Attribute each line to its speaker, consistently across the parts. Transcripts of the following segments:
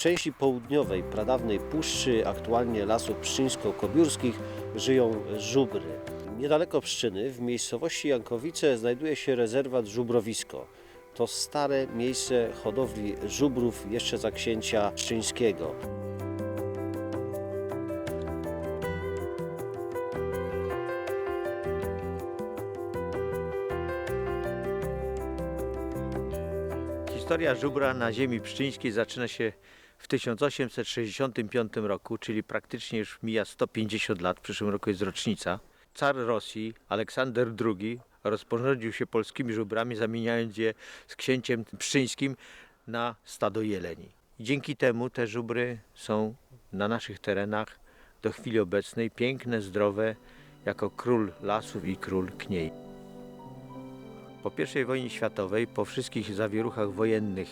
Speaker 1: części południowej pradawnej puszczy, aktualnie lasów pszczyńsko-kobiórskich, żyją żubry. Niedaleko Pszczyny, w miejscowości Jankowice, znajduje się rezerwat Żubrowisko. To stare miejsce hodowli żubrów jeszcze za księcia pszczyńskiego.
Speaker 2: Historia żubra na ziemi pszczyńskiej zaczyna się w 1865 roku, czyli praktycznie już mija 150 lat, w przyszłym roku jest rocznica. Car Rosji, Aleksander II, rozporządził się polskimi żubrami, zamieniając je z księciem pszczyńskim na stado jeleni. Dzięki temu te żubry są na naszych terenach do chwili obecnej piękne, zdrowe, jako król lasów i król kniei. Po I wojnie światowej, po wszystkich zawieruchach wojennych,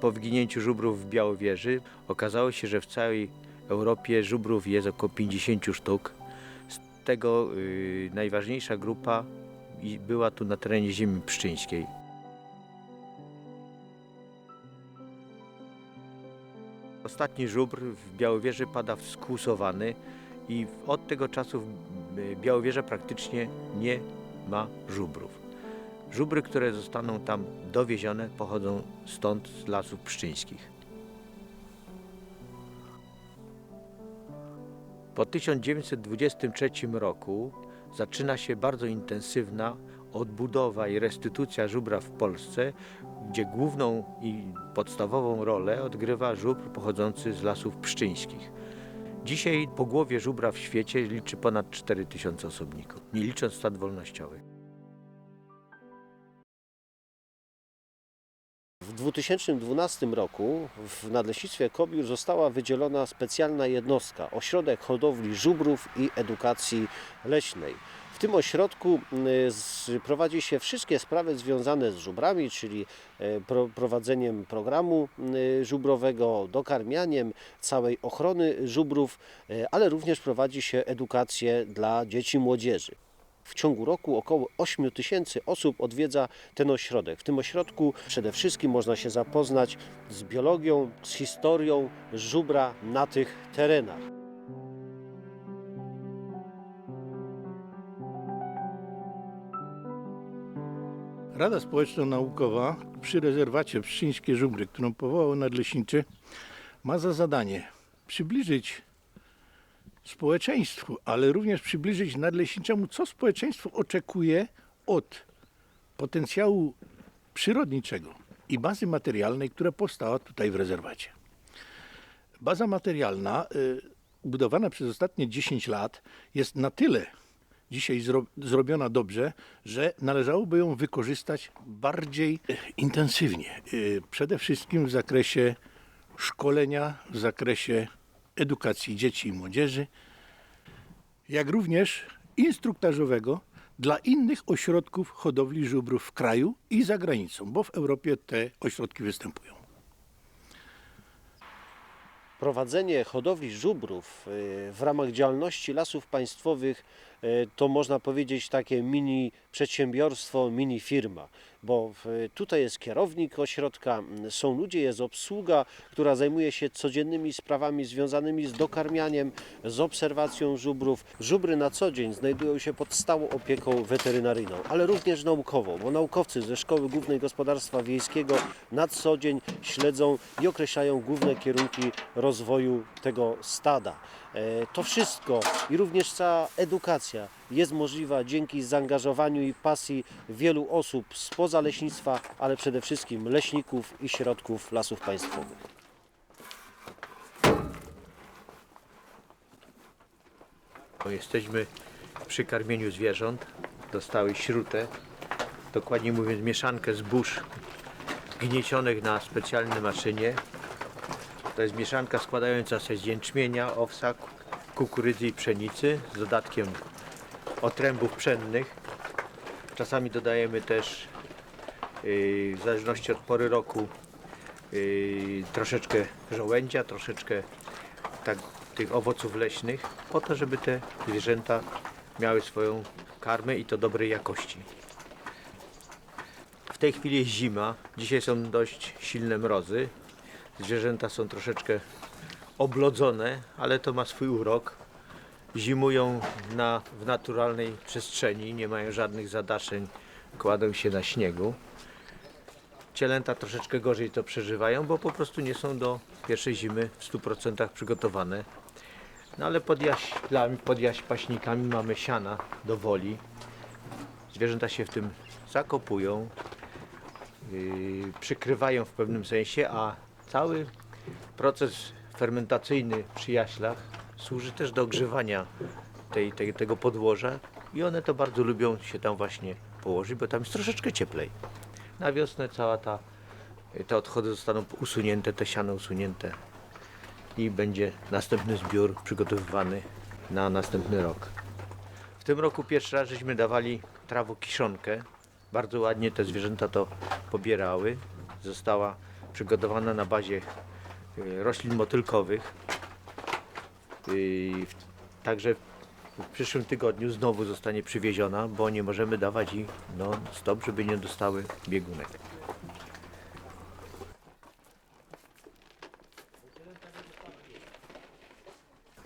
Speaker 2: po wyginięciu żubrów w Białowieży, okazało się, że w całej Europie żubrów jest około 50 sztuk. Z tego yy, najważniejsza grupa była tu na terenie ziemi pszczyńskiej. Ostatni żubr w Białowieży pada skłusowany i od tego czasu y, Białowieża praktycznie nie ma żubrów. Żubry, które zostaną tam dowiezione, pochodzą stąd z lasów pszczyńskich. Po 1923 roku zaczyna się bardzo intensywna odbudowa i restytucja żubra w Polsce, gdzie główną i podstawową rolę odgrywa żubr pochodzący z lasów pszczyńskich. Dzisiaj pogłowie żubra w świecie liczy ponad 4000 osobników, nie licząc stad wolnościowych.
Speaker 1: W 2012 roku w Nadleśnictwie Kobiór została wydzielona specjalna jednostka, ośrodek hodowli żubrów i edukacji leśnej. W tym ośrodku y, prowadzi się wszystkie sprawy związane z żubrami, czyli pro, prowadzeniem programu y, żubrowego, dokarmianiem, całej ochrony żubrów, ale również prowadzi się edukację dla dzieci i młodzieży. W ciągu roku około 8 tysięcy osób odwiedza ten ośrodek. W tym ośrodku przede wszystkim można się zapoznać z biologią, z historią żubra na tych terenach.
Speaker 3: Rada Społeczno-Naukowa przy rezerwacie Pszczyńskie Żubry, którą powołał Nadleśniczy, ma za zadanie przybliżyć społeczeństwu, ale również przybliżyć Nadleśniczemu, co społeczeństwo oczekuje od potencjału przyrodniczego i bazy materialnej, która powstała tutaj w rezerwacie. Baza materialna, y, budowana przez ostatnie 10 lat, jest na tyle dzisiaj zro, zrobiona dobrze, że należałoby ją wykorzystać bardziej intensywnie. Y, Przede wszystkim w zakresie szkolenia, w zakresie edukacji dzieci i młodzieży, jak również instruktażowego dla innych ośrodków hodowli żubrów w kraju i za granicą, bo w Europie te ośrodki występują.
Speaker 1: Prowadzenie hodowli żubrów y, w ramach działalności lasów państwowych to można powiedzieć takie mini przedsiębiorstwo, mini firma, bo tutaj jest kierownik ośrodka, są ludzie, jest obsługa, która zajmuje się codziennymi sprawami związanymi z dokarmianiem, z obserwacją żubrów. Żubry na co dzień znajdują się pod stałą opieką weterynaryjną, ale również naukową, bo naukowcy ze Szkoły Głównej Gospodarstwa Wiejskiego na co dzień śledzą i określają główne kierunki rozwoju tego stada. E, To wszystko i również cała edukacja jest możliwa dzięki zaangażowaniu i pasji wielu osób spoza leśnictwa, ale przede wszystkim leśników i środków lasów państwowych.
Speaker 2: Jesteśmy przy karmieniu zwierząt. Dostały śrutę, dokładnie mówiąc mieszankę zbóż gniecionych na specjalnej maszynie. To jest mieszanka składająca się z jęczmienia, owsa, ku- kukurydzy i pszenicy z dodatkiem otrębów pszennych. Czasami dodajemy też yy, w zależności od pory roku yy, troszeczkę żołędzia, troszeczkę tak, tych owoców leśnych, po to, żeby te zwierzęta miały swoją karmę i to dobrej jakości. W tej chwili jest zima, dzisiaj są dość silne mrozy. Zwierzęta są troszeczkę oblodzone, ale to ma swój urok. Zimują na, w naturalnej przestrzeni, nie mają żadnych zadaszeń, kładą się na śniegu. Cielęta troszeczkę gorzej to przeżywają, bo po prostu nie są do pierwszej zimy w 100% przygotowane. No ale pod jaślami, pod jaśpaśnikami mamy siana do woli. Zwierzęta się w tym zakopują, yy, przykrywają w pewnym sensie, a cały proces fermentacyjny przy jaślach służy też do ogrzewania tej, tej, tego podłoża i one to bardzo lubią się tam właśnie położyć, bo tam jest troszeczkę cieplej. Na wiosnę cała ta, te odchody zostaną usunięte, te siano usunięte i będzie następny zbiór przygotowywany na następny rok. W tym roku pierwszy raz żeśmy dawali trawę kiszonkę. Bardzo ładnie te zwierzęta to pobierały. Została przygotowana na bazie y, roślin motylkowych. W- Także w przyszłym tygodniu znowu zostanie przywieziona, bo nie możemy dawać ich non stop, żeby nie dostały biegunek.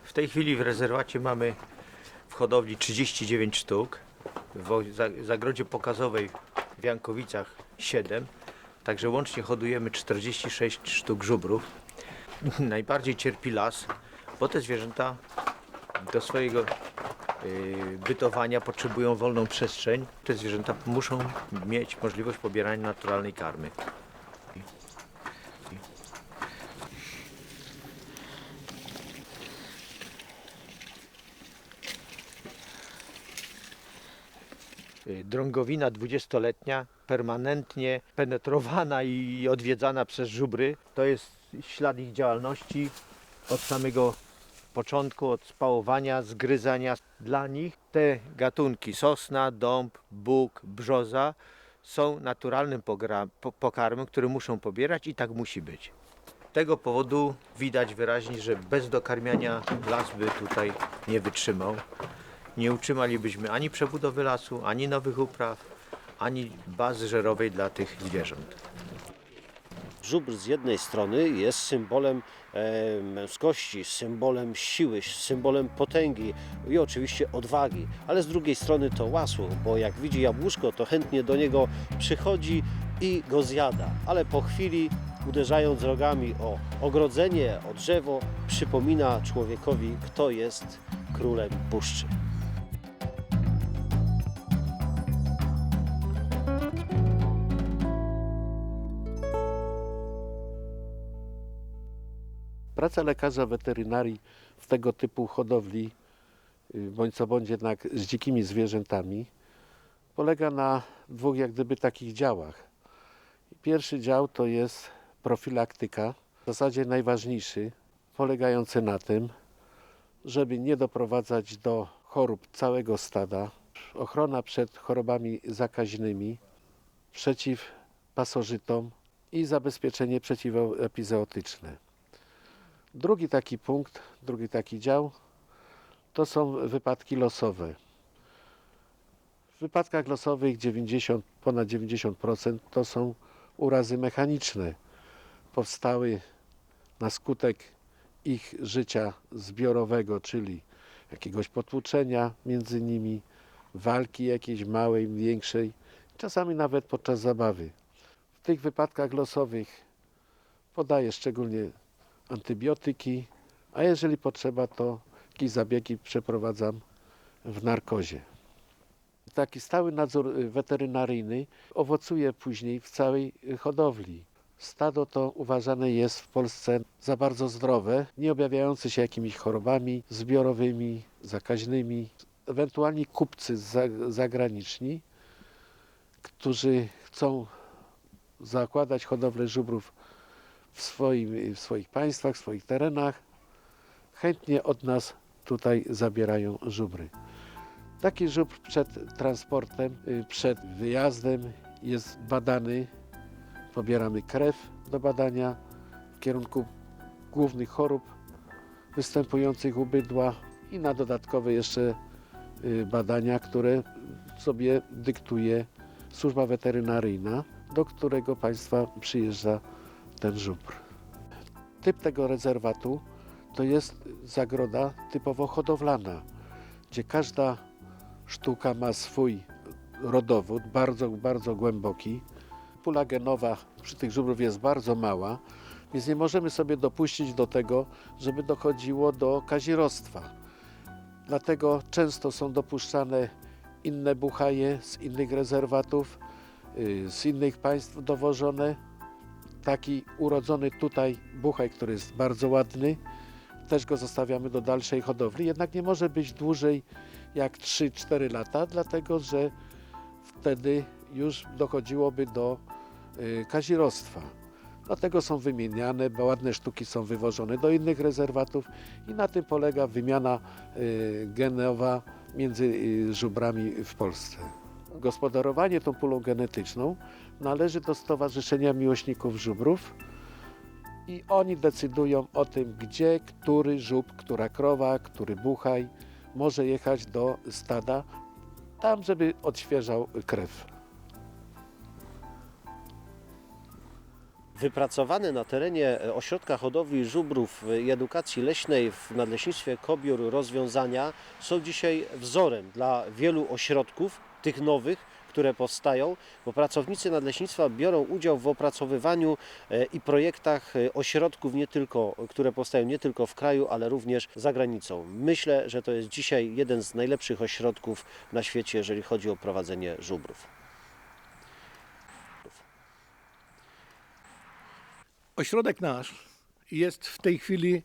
Speaker 2: W tej chwili w rezerwacie mamy w hodowli 39 sztuk, w zagrodzie pokazowej w Jankowicach 7, także łącznie hodujemy 46 sztuk żubrów. Najbardziej cierpi las, bo te zwierzęta do swojego yy, bytowania potrzebują wolną przestrzeń. Te zwierzęta muszą mieć możliwość pobierania naturalnej karmy. Y, drągowina dwudziestoletnia, permanentnie penetrowana i odwiedzana przez żubry. To jest ślad ich działalności od samego początku, od spałowania, zgryzania. Dla nich te gatunki sosna, dąb, bóg, brzoza są naturalnym pokarmem, który muszą pobierać i tak musi być. Z tego powodu widać wyraźnie, że bez dokarmiania las by tutaj nie wytrzymał nie utrzymalibyśmy ani przebudowy lasu, ani nowych upraw, ani bazy żerowej dla tych zwierząt.
Speaker 1: Żubr z jednej strony jest symbolem męskości, symbolem siły, symbolem potęgi i oczywiście odwagi, ale z drugiej strony to łasło, bo jak widzi jabłuszko, to chętnie do niego przychodzi i go zjada, ale po chwili uderzając rogami o ogrodzenie, o drzewo, przypomina człowiekowi, kto jest królem puszczy.
Speaker 4: Praca lekarza weterynarii w tego typu hodowli, y, bądź co bądź jednak z dzikimi zwierzętami, polega na dwóch jak gdyby takich działach. Pierwszy dział to jest profilaktyka, w zasadzie najważniejszy, polegający na tym, żeby nie doprowadzać do chorób całego stada, ochrona przed chorobami zakaźnymi, przeciw pasożytom i zabezpieczenie przeciwepizootyczne. Drugi taki punkt, drugi taki dział to są wypadki losowe. W wypadkach losowych 90, ponad 90% to są urazy mechaniczne. Powstały na skutek ich życia zbiorowego, czyli jakiegoś potłuczenia między nimi, walki jakiejś małej, większej, czasami nawet podczas zabawy. W tych wypadkach losowych podaję szczególnie antybiotyki, a jeżeli potrzeba, to jakieś zabiegi przeprowadzam w narkozie. Taki stały nadzór y, weterynaryjny owocuje później w całej y, hodowli. Stado to uważane jest w Polsce za bardzo zdrowe, nie objawiające się jakimiś chorobami zbiorowymi, zakaźnymi. Ewentualnie kupcy za- zagraniczni, którzy chcą zakładać hodowlę żubrów w, swoim, w swoich państwach, w swoich terenach, chętnie od nas tutaj zabierają żubry. Taki żubr przed transportem, y, przed wyjazdem jest badany, pobieramy krew do badania w kierunku głównych chorób występujących u bydła i na dodatkowe jeszcze y, badania, które sobie dyktuje służba weterynaryjna, do którego państwa przyjeżdża ten żubr. typ tego rezerwatu to jest zagroda typowo hodowlana, gdzie każda sztuka ma swój rodowód, bardzo, bardzo głęboki. Pula genowa przy tych żubrów jest bardzo mała, więc nie możemy sobie dopuścić do tego, żeby dochodziło do kazirostwa. Dlatego często są dopuszczane inne buchaje z innych rezerwatów, y, z innych państw dowożone. Taki urodzony tutaj buchaj, który jest bardzo ładny, też go zostawiamy do dalszej hodowli, jednak nie może być dłużej jak 3-4 lata, dlatego że wtedy już dochodziłoby do y, kazirostwa. Dlatego są wymieniane, bo ładne sztuki są wywożone do innych rezerwatów i na tym polega wymiana y, genowa między y, żubrami w Polsce. Gospodarowanie tą pulą genetyczną należy do Stowarzyszenia Miłośników Żubrów i oni decydują o tym, gdzie, który żub, która krowa, który buchaj może jechać do stada, tam, żeby odświeżał krew.
Speaker 1: Wypracowane na terenie e, Ośrodka Hodowli Żubrów i Edukacji Leśnej w Nadleśnictwie Kobiór rozwiązania są dzisiaj wzorem dla wielu ośrodków, tych nowych, które powstają, bo pracownicy Nadleśnictwa biorą udział w opracowywaniu e, i projektach e, ośrodków, nie tylko, które powstają nie tylko w kraju, ale również za granicą. Myślę, że to jest dzisiaj jeden z najlepszych ośrodków na świecie, jeżeli chodzi o prowadzenie żubrów.
Speaker 3: Ośrodek nasz jest w tej chwili,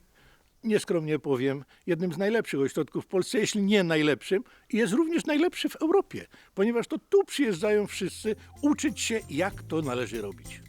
Speaker 3: nieskromnie powiem, jednym z najlepszych ośrodków w Polsce, jeśli nie najlepszym, i jest również najlepszy w Europie, ponieważ to tu przyjeżdżają wszyscy uczyć się, jak to należy robić.